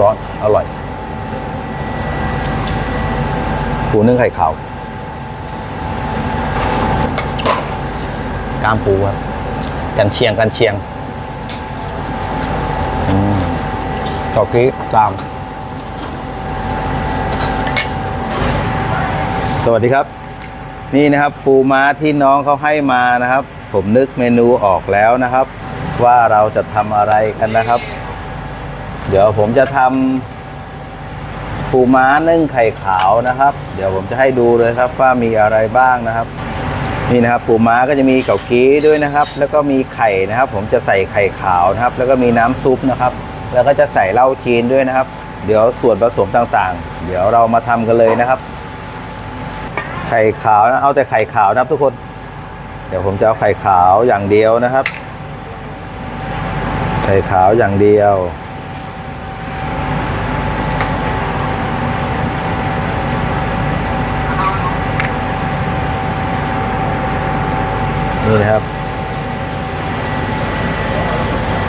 ร้อนอร่อยปูนึ่งไข่ขาวกล้ามปูครับกันเชียงกันเชียงอตอกกี้ตาม สวัสดีครับ นี่นะครับปูม้าที่น้องเขาให้มานะครับ ผมนึกเมนูออกแล้วนะครับ ว่าเราจะทำอะไรกันนะครับ เดี๋ยวผมจะทำปูม้านึ่งไข่ขาวนะครับ เดี๋ยวผมจะให้ดูเลยครับว่ามีอะไรบ้างนะครับ นี่นะครับปูม้าก็จะมีเกากี้ด้วยนะครับ แล้วก็มีไข่นะครับ ผมจะใส่ไข่ขาวนะครับ แล้วก็มีน้ำซุปนะครับ แล้วก็จะใส่เหล้าจีนด้วยนะครับ เดี๋ยวส่วนผสมต่างๆ เดี๋ยวเรามาทำกันเลยนะครับ ไข่ขาวนะเอาแต่ไข่ขาวนะครับทุกคน เดี๋ยวผมจะเอาไข่ขาวอย่างเดียวนะครับ ไข่ขาวอย่างเดียว นี่นะครับ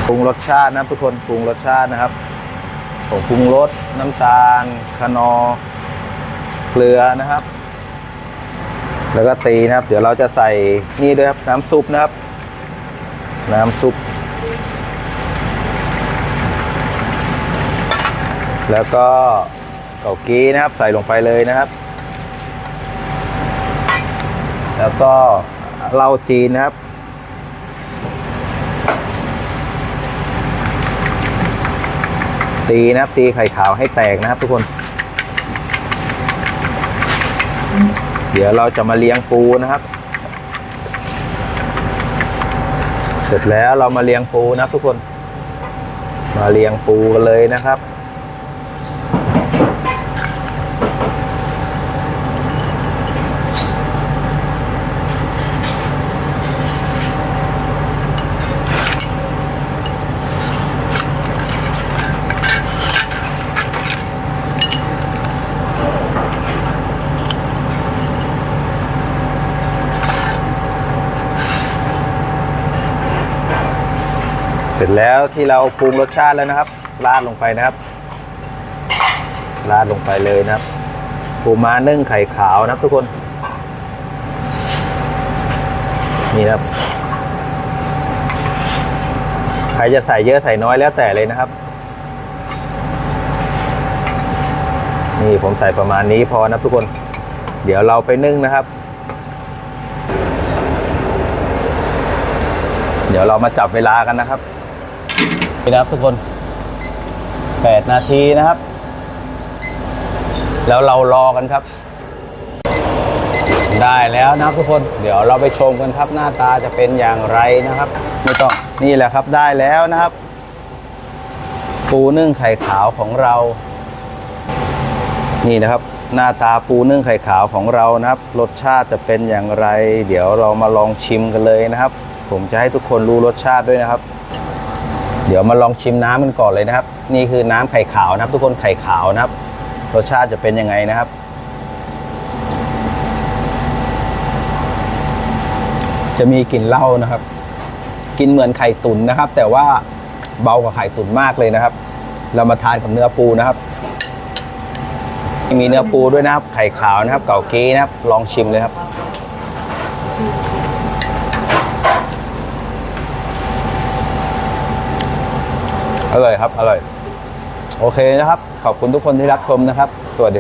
ปรุงรสชาตินะทุกคนปรุงรสชาตินะครับผงปรุงรสน้ำตาลคนอเกลือนะครับ แล้วก็ตีนะครับ เดี๋ยวเราจะใส่นี่ด้วยครับ น้ำซุปนะครับ น้ำซุป แล้วก็เกากี้นะครับ ใส่ลงไปเลยนะครับ แล้วก็ เหล้าจีนนะครับ ตีนะครับ ตีไข่ขาวให้แตกนะครับทุกคน เดี๋ยวเราจะมาเลี้ยงปูนะครับ เสร็จแล้วเรามาเลี้ยงปูนะครับทุกคน มาเลี้ยงปูกันเลยนะครับ สร็จแล้วที่เราปรุงรสชาติแล้วนะครับ ราดลงไปนะครับ ราดลงไปเลยนะครับปูม้านึ่งไข่ขาวนะครับทุกคน นี่นะครับ ใครจะใส่เยอะใส่น้อยแล้วแต่เลยนะครับ นี่ผมใส่ประมาณนี้พอนะครับทุกคน เดี๋ยวเราไปนึ่งนะครับ เดี๋ยวเรามาจับเวลากันนะครับ นี่นะครับทุกคน 8 นาทีนะครับ แล้วเรารอกันครับ ได้แล้วนะทุกคน เดี๋ยวเราไปชมกันครับหน้าตาจะเป็นอย่างไรนะครับ ไม่ต้องนี่แหละครับได้แล้วนะครับ ปูนึ่งไข่ขาวของเรา นี่นะครับ หน้าตาปูนึ่งไข่ขาวของเรานะครับ รสชาติจะเป็นอย่างไร เดี๋ยวเรามาลองชิมกันเลยนะครับ ผมจะให้ทุกคนรู้รสชาติด้วยนะครับ เดี๋ยวมาลองชิมน้ำกันก่อนเลยนะครับ นี่คือน้ำไข่ขาวนะครับ ทุกคนไข่ขาวนะครับ รสชาติจะเป็นยังไงนะครับ จะมีกลิ่นเหล้านะครับ กินเหมือนไข่ตุ๋นนะครับ แต่ว่าเบากว่าไข่ตุ๋นมากเลยนะครับ เรามาทานกับเนื้อปูนะครับ มีเนื้อปูด้วยนะครับ ไข่ขาวนะครับ เก่าเก้นะครับ ลองชิมเลยครับ อร่อยครับ อร่อย โอเคนะครับ ขอบคุณทุกคนที่รับชมนะครับ สวัสดี